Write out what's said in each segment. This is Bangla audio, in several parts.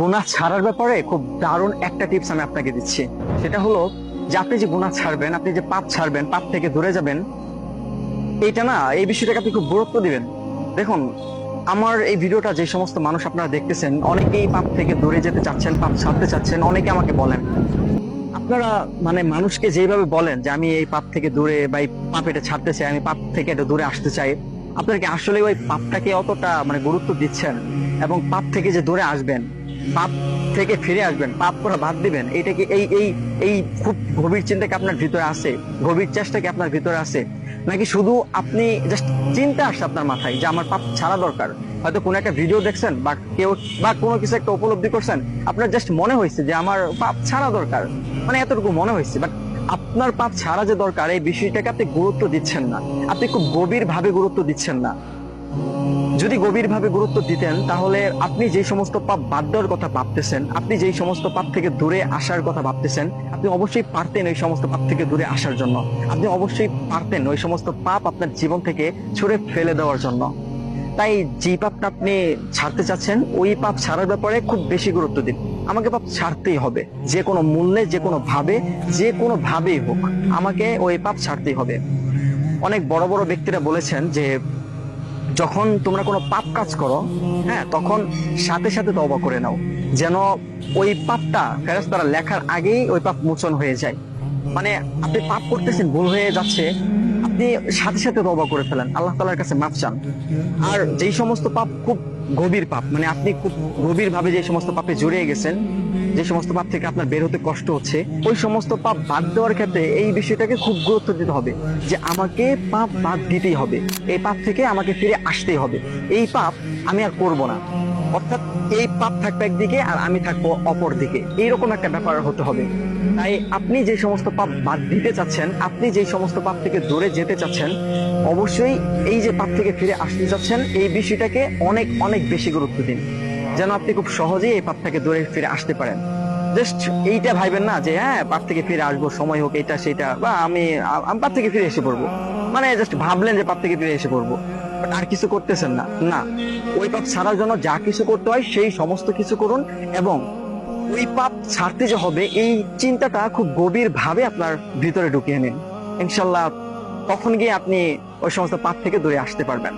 গুনাহ ছাড়ার ব্যাপারে খুব দারুণ একটা টিপস আমি আপনাকে দিচ্ছি। সেটা হলো যে আপনি যে গুনাহ ছাড়বেন, আপনি যে পাপ ছাড়বেন, পাপ থেকে দূরে যাবেন, এইটা না, এই বিষয়টাকে আপনি খুব গুরুত্ব দিবেন। দেখুন, আমার এই ভিডিওটা যে সমস্ত মানুষ আপনারা দেখতেছেন, অনেকেই পাপ থেকে দূরে যেতে চাচ্ছেন, পাপ ছাড়তে চাচ্ছেন, অনেকে আমাকে বলেন। আপনারা মানে মানুষকে যেভাবে বলেন যে আমি এই পাপ থেকে দূরে বা এই পাপ এটা ছাড়তে চাই, আমি পাপ থেকে এটা দূরে আসতে চাই, আপনারা কি আসলে ওই পাপটাকে অতটা মানে গুরুত্ব দিচ্ছেন? এবং পাপ থেকে যে দূরে আসবেন পাপ থেকে ফিরে আসবেন, পাপ করা বাদ দিবেন। এটা কি এই এই এই খুব গভীর চিন্তা কি আপনার ভিতরে আছে? গভীর চেষ্টা কি আপনার ভিতরে আছে? নাকি শুধু আপনি জাস্ট চিন্তা আসছে আপনার মাথায় যে আমার পাপ ছাড়া দরকার? হয়তো কোনো একটা ভিডিও দেখছেন বা কেউ, বা কোনো কিছু একটা উপলব্ধি করছেন, আপনার জাস্ট মনে হয়েছে যে আমার পাপ ছাড়া দরকার। মানে এতটুকু মনে হয়েছে বাট আপনার পাপ ছাড়া যে দরকার, এই বিষয়টাকে আপনি গুরুত্ব দিচ্ছেন না। আপনি খুব গভীর ভাবে গুরুত্ব দিচ্ছেন না। যদি গভীরভাবে গুরুত্ব দিতেন, তাহলে আপনি যে সমস্ত পাপ বাদ দেওয়ার কথা ভাবতেছেন, আপনি যেই সমস্ত পাপ থেকে দূরে আসার কথা ভাবতেছেন, আপনি অবশ্যই পারতেন ওই সমস্ত পাপ থেকে দূরে আসার জন্য। আপনি অবশ্যই পারতেন ওই সমস্ত পাপ আপনার জীবন থেকে ছুড়ে ফেলে দেওয়ার জন্য। তাই যে পাপটা আপনি ছাড়তে চাচ্ছেন, ওই পাপ ছাড়ার ব্যাপারে খুব বেশি গুরুত্ব দিন। আমাকে পাপ ছাড়তেই হবে। যে কোনো মূল্যে, যে কোনো ভাবে, যে কোনো ভাবেই হোক, আমাকে ওই পাপ ছাড়তেই হবে। অনেক বড় বড় ব্যক্তিরা বলেছেন যে যখন তোমরা কোনো পাপ কাজ করো হ্যাঁ তখন সাথে সাথে তবা করে নাও। যেন ওই পাপটা ফেরাজ তারা লেখার আগেই ওই পাপ মোচন হয়ে যায়। মানে আপনি পাপ করতেছেন, ভুল হয়ে যাচ্ছে, আপনি সাথে সাথে তবা করে ফেলেন। আল্লাহ তালার কাছে মাপ চান। আর যেই সমস্ত পাপ খুব গভীর পাপ। মানে আপনি খুব গভীর ভাবে যে সমস্ত পাপে জড়িয়ে গেছেন, যে সমস্ত পাপ থেকে আপনার বের হতে কষ্ট হচ্ছে, ওই সমস্ত পাপ বাদ দেওয়ার ক্ষেত্রে এই বিষয়টাকে খুব গুরুত্ব দিতে হবে যে আমাকে পাপ বাদ দিতেই হবে। এই পাপ থেকে আমাকে ফিরে আসতেই হবে। এই পাপ আমি আর করব না। অর্থাৎ এই পাপ থাকবে একদিকে আর আমি থাকব অপর দিকে। এইরকম একটা ব্যাপার হতে হবে। তাই আপনি যে সমস্ত পাপ বাদ দিতে চাচ্ছেন, আপনি যে সমস্ত পাপ থেকে দূরে যেতে চাচ্ছেন, অবশ্যই এই যে পাপ থেকে ফিরে আসতে চাচ্ছেন, এই বিষয়টাকে অনেক অনেক বেশি গুরুত্ব দিন। যেন আপনি খুব সহজেই এই পাপ থেকে দূরে ফিরে আসতে পারেন। জাস্ট এইটা ভাইবেন না যে হ্যাঁ পাপ থেকে ফিরে আসব, সময় হোক, এটা, সেটা, বা আমি পাপ থেকে ফিরে এসে পড়ব। মানে জাস্ট ভাবলেন যে পাপ থেকে ফিরে এসে পড়ব। আর কিছু করতেছেন না। না, ওই পাপ ছাড়ার জন্য যা কিছু করতে হয়, সেই সমস্ত কিছু করুন এবং ওই পাপ ছাড়তে যে হবে, এই চিন্তাটা খুব গভীর ভাবে আপনার ভিতরে ঢুকিয়ে নিন। ইনশাল্লাহ তখন গিয়ে আপনি ওই সমস্ত পাপ থেকে দূরে আসতে পারবেন।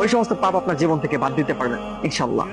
ওই সমস্ত পাপ আপনার জীবন থেকে বাদ দিতে পারবেন, ইনশাল্লাহ।